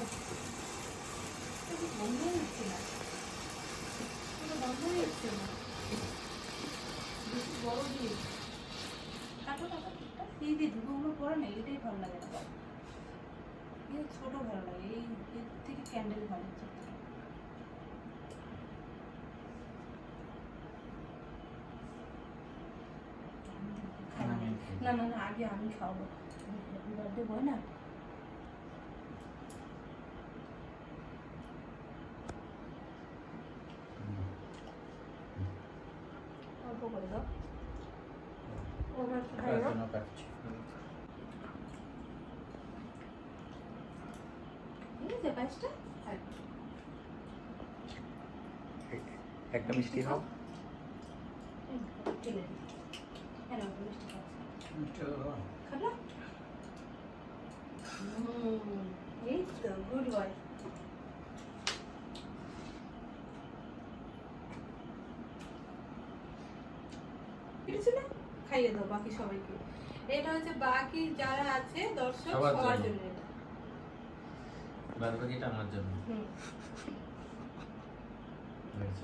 না না না এর থেকে ক্যান্ডেল ভালো না না না আগে আমি খাব। বার্থডে বয় না? হ্যাঁ একটা মিষ্টি খাও। ঠিক আছে না মিষ্টি খাও। খাব? হুম এই তো গুড বয়। পেরেছি না খাইয়ে দাও বাকি সবাইকে এটা হচ্ছে বাকি যারা আছে দর্শক সবার জন্য। বাদ বাকিটা আমার জন্য হুম।